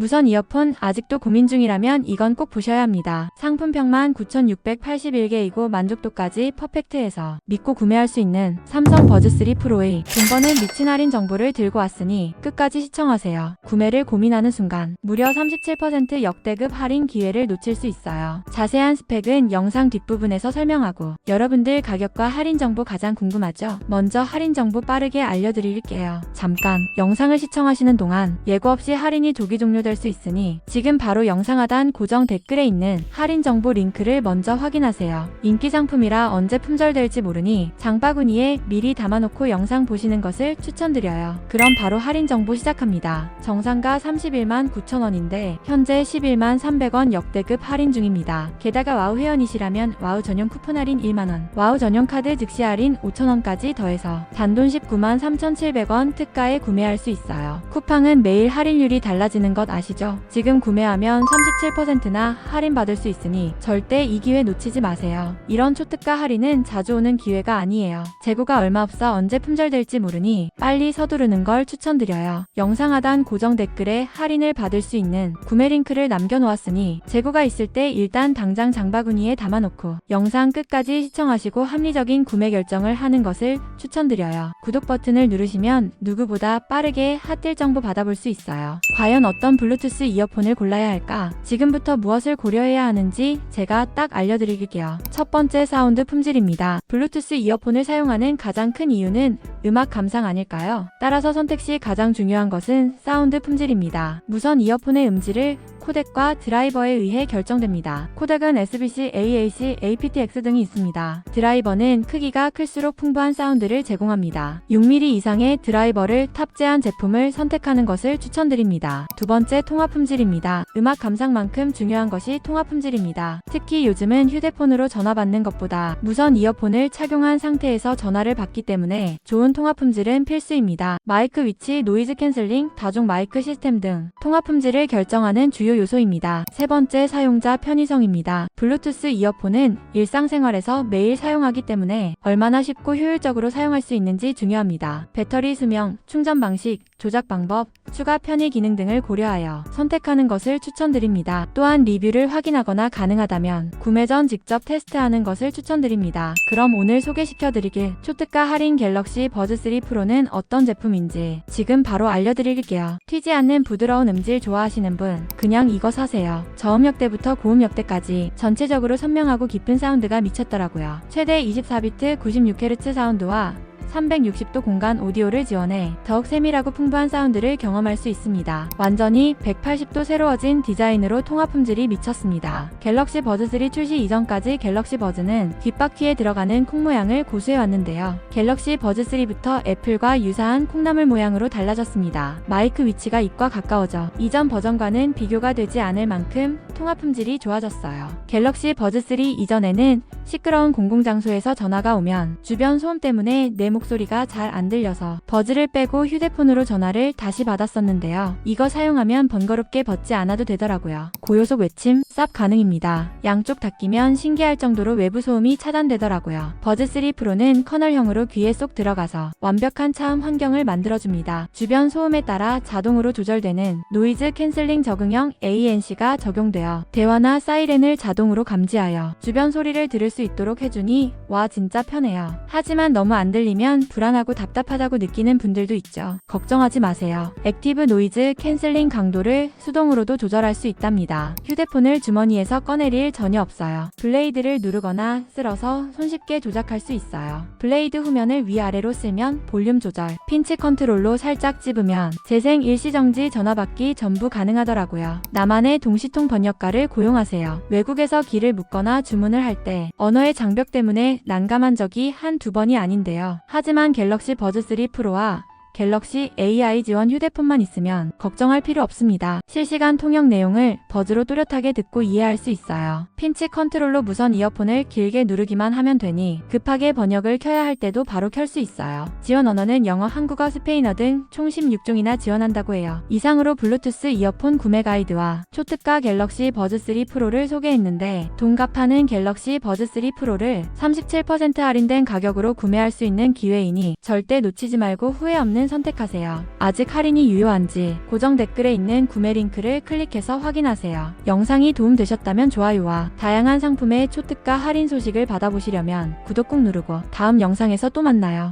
무선 이어폰 아직도 고민 중이라면 이건 꼭 보셔야 합니다. 상품평만 9,681개이고 만족도까지 퍼펙트해서 믿고 구매할 수 있는 삼성 버즈3 프로의 돈버는 미친 할인 정보를 들고 왔으니 끝까지 시청하세요. 구매를 고민하는 순간 무려 37% 역대급 할인 기회를 놓칠 수 있어요. 자세한 스펙은 영상 뒷부분에서 설명하고 여러분들 가격과 할인 정보 가장 궁금하죠? 먼저 할인 정보 빠르게 알려드릴게요. 잠깐 영상을 시청하시는 동안 예고 없이 할인이 조기 종료될 수 있으니 지금 바로 영상 하단 고정 댓글에 있는 할인 정보 링크를 먼저 확인하세요. 인기 상품이라 언제 품절될지 모르니 장바구니에 미리 담아놓고 영상 보시는 것을 추천드려요. 그럼 바로 할인 정보 시작합니다. 정상가 31만 9천원인데 현재 11만 300원 역대급 할인 중입니다. 게다가 와우 회원이시라면 와우 전용 쿠폰 할인 1만원, 와우 전용 카드 즉시 할인 5천원까지 더해서 단돈 19만 3,700원 특가에 구매할 수 있어요. 쿠팡은 매일 할인율이 달라지는 것 아시죠? 지금 구매하면 37%나 할인받을 수 있으니 절대 이 기회 놓치지 마세요. 이런 초특가 할인은 자주 오는 기회가 아니에요. 재고가 얼마 없어 언제 품절될지 모르니 빨리 서두르는 걸 추천드려요. 영상 하단 고정 댓글에 할인을 받을 수 있는 구매 링크를 남겨놓았으니 재고가 있을 때 일단 당장 장바구니에 담아놓고 영상 끝까지 시청하시고 합리적인 구매 결정을 하는 것을 추천드려요. 구독 버튼을 누르시면 누구보다 빠르게 핫딜 정보 받아볼 수 있어요. 과연 어떤 블루투스 이어폰을 골라야 할까? 지금부터 무엇을 고려해야 하는지 제가 딱 알려드릴게요. 첫 번째 사운드 품질입니다. 블루투스 이어폰을 사용하는 가장 큰 이유는 음악 감상 아닐까요? 따라서 선택 시 가장 중요한 것은 사운드 품질입니다. 무선 이어폰의 음질을 코덱과 드라이버에 의해 결정됩니다. 코덱은 SBC, AAC, aptX 등이 있습니다. 드라이버는 크기가 클수록 풍부한 사운드를 제공합니다. 6mm 이상의 드라이버를 탑재한 제품을 선택하는 것을 추천드립니다. 두 번째 통화 품질입니다. 음악 감상만큼 중요한 것이 통화 품질입니다. 특히 요즘은 휴대폰으로 전화 받는 것보다 무선 이어폰을 착용한 상태에서 전화를 받기 때문에 좋은 통화 품질은 필수입니다. 마이크 위치, 노이즈 캔슬링, 다중 마이크 시스템 등 통화 품질을 결정하는 주요 요소입니다. 세 번째 사용자 편의성입니다. 블루투스 이어폰은 일상생활에서 매일 사용하기 때문에 얼마나 쉽고 효율적으로 사용할 수 있는지 중요합니다. 배터리 수명, 충전 방식, 조작 방법, 추가 편의 기능 등을 고려하여 선택하는 것을 추천드립니다. 또한 리뷰를 확인하거나 가능하다면 구매 전 직접 테스트하는 것을 추천드립니다. 그럼 오늘 소개시켜드리길 초특가 할인 갤럭시 버즈3 프로는 어떤 제품인지 지금 바로 알려드릴게요. 튀지 않는 부드러운 음질 좋아하시는 분 그냥 이거 사세요. 저음역대부터 고음역대까지 전체적으로 선명하고 깊은 사운드가 미쳤더라고요. 최대 24비트 96Hz 사운드와 360도 공간 오디오를 지원해 더욱 세밀하고 풍부한 사운드를 경험할 수 있습니다. 완전히 180도 새로워진 디자인으로 통화 품질이 미쳤습니다. 갤럭시 버즈3 출시 이전까지 갤럭시 버즈는 뒷바퀴에 들어가는 콩 모양을 고수해 왔는데요. 갤럭시 버즈3부터 애플과 유사한 콩나물 모양으로 달라졌습니다. 마이크 위치가 입과 가까워져 이전 버전과는 비교가 되지 않을 만큼 통화 품질이 좋아졌어요. 갤럭시 버즈3 이전에는 시끄러운 공공장소에서 전화가 오면 주변 소음 때문에 내 목소리가 잘 안 들려서 버즈를 빼고 휴대폰으로 전화를 다시 받았었는데요. 이거 사용하면 번거롭게 벗지 않아도 되더라고요. 고요속 외침 쌉 가능입니다. 양쪽 다 끼면 신기할 정도로 외부 소음이 차단되더라고요. 버즈3 프로는 커널형으로 귀에 쏙 들어가서 완벽한 차음 환경을 만들어줍니다. 주변 소음에 따라 자동으로 조절되는 노이즈 캔슬링 적응형 ANC가 적용되어 대화나 사이렌을 자동으로 감지하여 주변 소리를 들을 수 있도록 해주니 와 진짜 편해요. 하지만 너무 안 들리면 불안하고 답답하다고 느끼는 분들도 있죠. 걱정하지 마세요. 액티브 노이즈 캔슬링 강도를 수동으로도 조절할 수 있답니다. 휴대폰을 주머니에서 꺼낼 일 전혀 없어요. 블레이드를 누르거나 쓸어서 손쉽게 조작할 수 있어요. 블레이드 후면을 위아래로 쓸면 볼륨 조절, 핀치 컨트롤로 살짝 찝으면 재생 일시정지 전화받기 전부 가능하더라고요. 나만의 동시통 번역 가를 고용하세요. 외국에서 길을 묻거나 주문을 할 때 언어의 장벽 때문에 난감한 적이 한두 번이 아닌데요. 하지만 갤럭시 버즈3 프로와 갤럭시 AI 지원 휴대폰만 있으면 걱정할 필요 없습니다. 실시간 통역 내용을 버즈로 또렷하게 듣고 이해할 수 있어요. 핀치 컨트롤로 무선 이어폰을 길게 누르기만 하면 되니 급하게 번역을 켜야 할 때도 바로 켤 수 있어요. 지원 언어는 영어, 한국어, 스페인어 등 총 16종이나 지원한다고 해요. 이상으로 블루투스 이어폰 구매 가이드와 초특가 갤럭시 버즈3 프로를 소개했는데 동갑하는 갤럭시 버즈3 프로를 37% 할인된 가격으로 구매할 수 있는 기회이니 절대 놓치지 말고 후회 없는 버튼을 선택하세요. 아직 할인이 유효한지 고정 댓글에 있는 구매 링크를 클릭해서 확인하세요. 영상이 도움되셨다면 좋아요와 다양한 상품의 초특가 할인 소식을 받아보시려면 구독 꾹 누르고 다음 영상에서 또 만나요.